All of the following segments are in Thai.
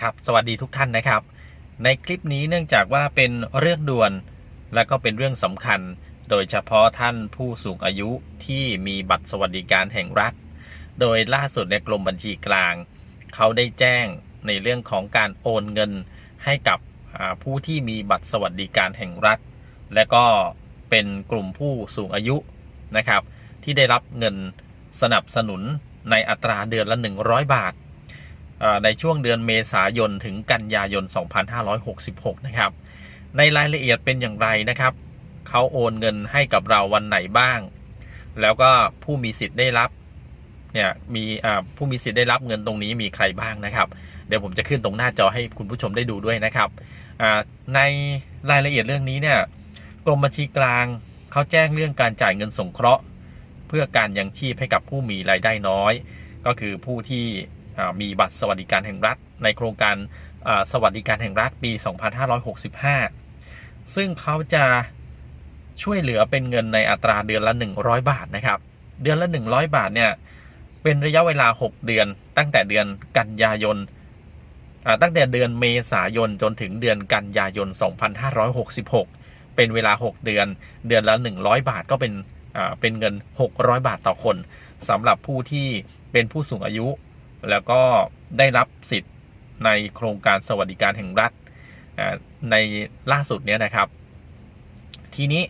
ครับสวัสดีทุกท่านนะครับ ในคลิปนี้เนื่องจากว่าเป็นเรื่องด่วน และก็เป็นเรื่องสำคัญ โดยเฉพาะท่านผู้สูงอายุที่มีบัตรสวัสดิการแห่งรัฐ โดยล่าสุดในกรมบัญชีกลาง เขาได้แจ้งในเรื่องของการโอนเงินให้กับผู้ที่มีบัตรสวัสดิการแห่งรัฐ และก็เป็นกลุ่มผู้สูงอายุนะครับ ที่ได้รับเงินสนับสนุนในอัตราเดือนละ 100 บาทเอ่อ ในช่วงเดือนเมษายนถึงกันยายน 2566 นะครับ ในรายละเอียดเป็นอย่างไรนะครับ เขาโอนเงินให้กับเราวันไหนบ้าง แล้วก็ผู้มีสิทธิ์ได้รับเนี่ยมีผู้มีสิทธิ์ได้รับเงินตรงนี้มีใครบ้างนะครับ เดี๋ยวผมจะขึ้นตรงหน้าจอให้คุณผู้ชมได้ดูด้วยนะครับ ในรายละเอียดเรื่องนี้เนี่ยกรมบัญชีกลางเขาแจ้งเรื่องการจ่ายเงินสงเคราะห์ เพื่อการยังชีพให้กับผู้มีรายได้น้อย ก็คือผู้ที่ มีบัตรสวัสดิการแห่งรัฐ ในโครงการสวัสดิการแห่งรัฐปี 2565 ซึ่งเขาจะช่วยเหลือเป็นเงินในอัตราเดือนละ 100 บาทนะครับ เดือนละ 100 บาทเนี่ยเป็นระยะเวลา 6 เดือน ตั้งแต่เดือนกันยายนตั้งแต่เดือนเมษายนจนถึงเดือนกันยายน 2566 เป็นเวลา 6 เดือน เดือนละ 100 บาทก็เป็นเป็นเงิน 600 บาทต่อคนสำหรับผู้ที่เป็นผู้สูงอายุ แล้วก็ได้รับสิทธิ์ในโครงการสวัสดิการแห่งรัฐในล่าสุดเนี้ยนะครับ ทีนี้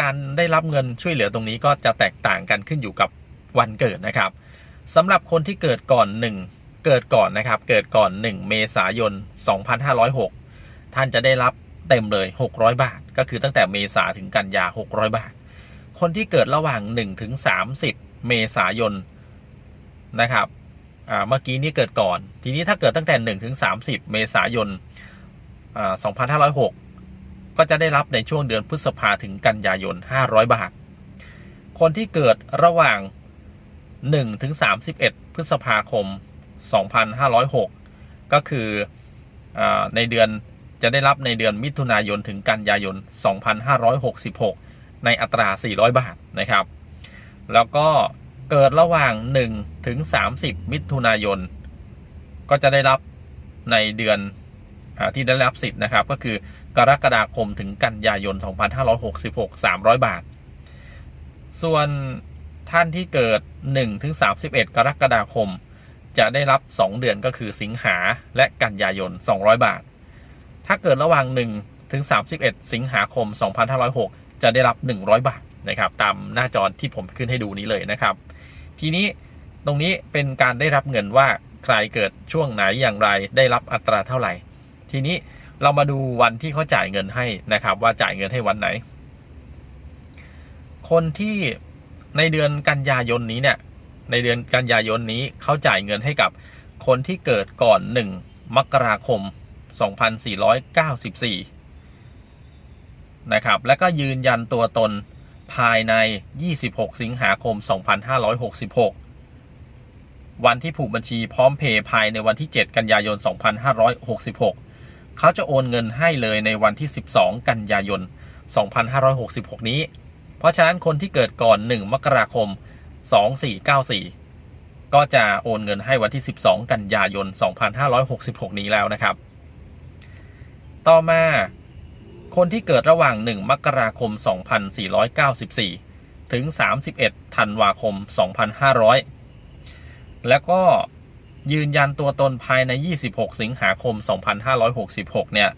การได้รับเงินช่วยเหลือตรงนี้ก็จะแตกต่างกันขึ้นอยู่กับวันเกิดนะครับสำหรับคนที่เกิดก่อน 1 เกิดก่อนนะครับ เกิดก่อน 1 เมษายน 2506 ท่านจะได้รับเต็มเลย 600 บาท ก็คือตั้งแต่เมษาถึงกันยา 600 บาท คนที่เกิดระหว่าง 1 ถึง 30 เมษายนนะครับ อ่าเมื่อกี้นี้เกิดก่อน ทีนี้ถ้าเกิดตั้งแต่1ถึง30 เมษายนอ่า2506 ก็จะได้รับในช่วงเดือนพฤษภาถึงกันยายน 500 บาท คนที่เกิดระหว่าง1ถึง31 พฤษภาคม 2506 ก็คืออในเดือนจะได้รับในเดือนมิถุนายนถึงกันยายน 2566 ในอัตรา 400 บาทนะครับ แล้วก็ เกิดระหว่าง 1 ถึง 30 มิถุนายน ก็จะได้รับในเดือนอที่ได้รับสิทธิ์นะครับ ก็คือกรกฎาคมถึงกันยายน 2566 300 บาท ส่วนท่านที่เกิด 1 ถึง 31 กรกฎาคม จะได้รับ 2 เดือนก็คือสิงหาและกันยายน 200 บาท ถ้าเกิดระหว่าง 1 ถึง 31 สิงหาคม 2506 จะได้รับ 100 บาทนะครับ ตามหน้าจอที่ผมขึ้นให้ดูนี้เลยนะครับ ทีนี้ตรงนี้เป็นการได้รับเงินว่าใครเกิดช่วงไหนอย่างไรได้รับอัตราเท่าไหร่ ทีนี้เรามาดูวันที่เขาจ่ายเงินให้นะครับ ว่าจ่ายเงินให้วันไหน คนที่ในเดือนกันยายนนี้เนี่ย ในเดือนกันยายนนี้เขาจ่ายเงินให้กับคนที่เกิดก่อน 1 มกราคม 2494 นะครับ แล้วก็ยืนยันตัวตน ภายใน 26 สิงหาคม 2566 วันที่ผูกบัญชีพร้อมเพย์ภายในวันที่ 7 กันยายน 2566 เขาจะโอนเงินให้เลยในวันที่ 12 กันยายน 2566 นี้ เพราะฉะนั้นคนที่เกิดก่อน 1 มกราคม 2494 ก็จะโอนเงินให้วันที่ 12 กันยายน 2566 นี้แล้วนะครับ ต่อมา คนที่เกิดระหว่าง 1 มกราคม 2494 ถึง 31 ธันวาคม 2500 แล้วก็ยืนยันตัวตนภายใน 26 สิงหาคม 2566 เนี่ย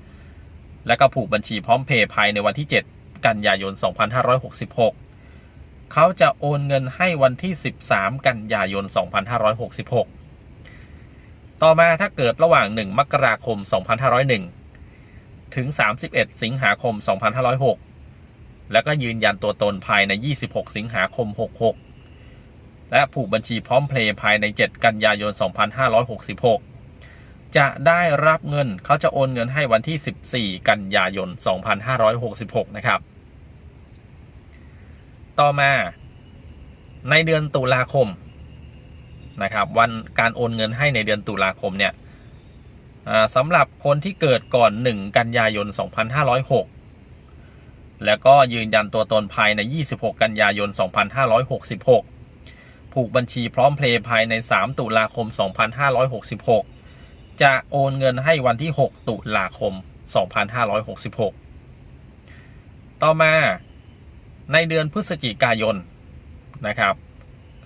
แล้วก็ผูกบัญชีพร้อมเพย์ภายในวันที่ 7 กันยายน 2566 เขาจะโอนเงินให้วันที่ 13 กันยายน 2566 ต่อมาถ้าเกิดระหว่าง 1 มกราคม 2501 ถึง 31 สิงหาคม 2506 แล้วก็ยืนยันตัวตนภายใน 26 สิงหาคม 66 และผูกบัญชีพร้อมเพลย์ภายใน 7 กันยายน 2566 จะได้รับเงินเขาจะโอนเงินให้วันที่ 14 กันยายน 2566 นะครับ ต่อมาในเดือนตุลาคมนะครับวันการโอนเงินให้ในเดือนตุลาคมเนี่ย สำหรับคนที่เกิดก่อน 1 กันยายน 2506 แล้วก็ยืนยันตัวตนภายใน 26 กันยายน 2566 ผูกบัญชีพร้อมเพลย์ภายใน 3 ตุลาคม 2566 จะโอนเงินให้วันที่ 6 ตุลาคม 2566 ต่อมาในเดือนพฤศจิกายนนะครับ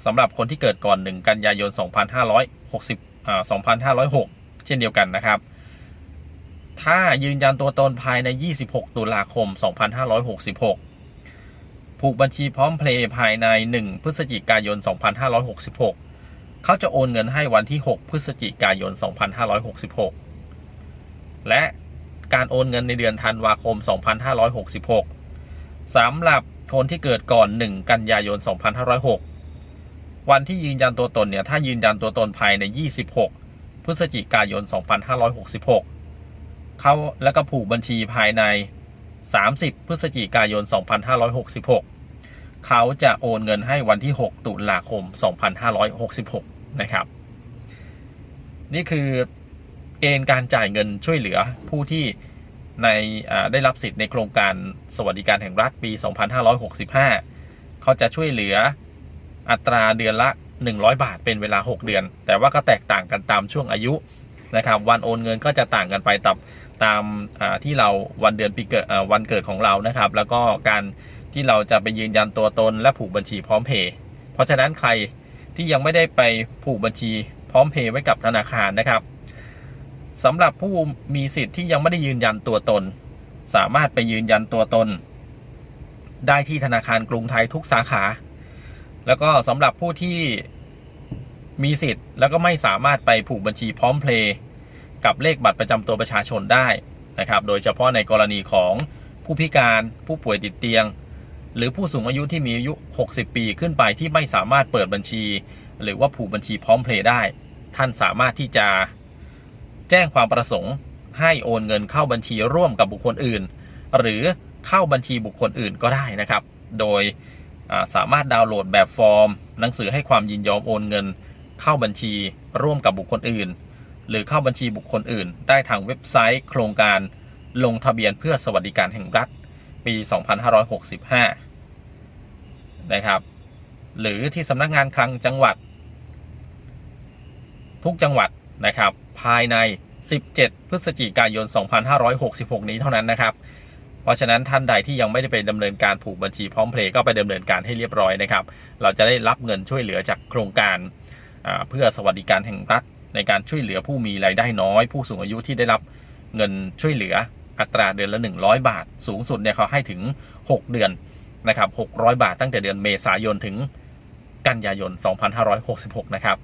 สำหรับคนที่เกิดก่อน 1 กันยายน 2560อ่า2506 เช่นเดียวกันนะครับ ถ้ายืนยันตัวตนภายใน 26 ตุลาคม 2566 ผูกบัญชีพร้อมเพลย์ภายใน 1 พฤศจิกายน 2566 เขาจะโอนเงินให้วันที่ 6 พฤศจิกายน 2566 และการโอนเงินในเดือนธันวาคม 2566 สำหรับคนที่เกิดก่อน 1 กันยายน 2506 วันที่ยืนยันตัวตนเนี่ย ถ้ายืนยันตัวตนภายใน 26 พฤศจิกายน 2566 เขาแล้วก็ผูกบัญชีภายใน 30 พฤศจิกายน 2566 เขาจะโอนเงินให้วันที่ 6 ตุลาคม 2566 นะครับ นี่คือเกณฑ์การจ่ายเงินช่วยเหลือผู้ที่ในได้รับสิทธิ์ในโครงการสวัสดิการแห่งรัฐปี 2565 เขาจะช่วยเหลืออัตราเดือนละ 100 บาทเป็นเวลา 6 เดือน แต่ว่าก็แตกต่างกันตามช่วงอายุนะครับวันโอนเงินก็จะต่างกันไปตามตามที่เราวันเดือนปีเกิดวันเกิดของเรานะครับ แล้วก็การที่เราจะไปยืนยันตัวตนและผูกบัญชีพร้อมเพย์เพราะฉะนั้นใครที่ยังไม่ได้ไปผูกบัญชีพร้อมเพย์ไว้กับธนาคารนะครับสำหรับผู้มีสิทธิ์ที่ยังไม่ได้ยืนยันตัวตน สามารถไปยืนยันตัวตน ได้ที่ธนาคารกรุงไทยทุกสาขา แล้วก็สำหรับผู้ที่มีสิทธิ์ แล้วก็ไม่สามารถไปผูกบัญชีพร้อมเพลย์กับเลขบัตรประจำตัวประชาชนได้นะครับ โดยเฉพาะในกรณีของผู้พิการผู้ป่วยติดเตียง หรือผู้สูงอายุที่มีอายุ 60 ปีขึ้นไปที่ไม่สามารถเปิดบัญชี หรือว่าผูกบัญชีพร้อมเพลย์ได้ ท่านสามารถที่จะแจ้งความประสงค์ ให้โอนเงินเข้าบัญชีร่วมกับบุคคลอื่น หรือเข้าบัญชีบุคคลอื่นก็ได้นะครับ โดย สามารถดาวน์โหลดแบบฟอร์ม หนังสือให้ความยินยอมโอนเงิน เข้าบัญชีร่วมกับบุคคลอื่น หรือเข้าบัญชีบุคคลอื่น ได้ทางเว็บไซต์โครงการลงทะเบียนเพื่อสวัสดิการแห่งรัฐ ปี 2565 นะครับ หรือที่สำนักงานคลังจังหวัด ทุกจังหวัดนะครับ ภายใน 17 พฤศจิกายน 2566 นี้เท่านั้นนะครับ เพราะฉะนั้นท่านใดที่ยังไม่ได้ไปดำเนินการผูกบัญชีพร้อมเพลย์ก็ไปดำเนินการให้เรียบร้อยนะครับ เราจะได้รับเงินช่วยเหลือจากโครงการเพื่อสวัสดิการแห่งรัฐ ในการช่วยเหลือผู้มีรายได้น้อย ผู้สูงอายุที่ได้รับเงินช่วยเหลืออัตราเดือนละ 100 บาท สูงสุดเนี่ยเขาให้ถึง 6 เดือนนะครับ600 บาทตั้งแต่เดือนเมษายนถึงกันยายน 2566 นะครับ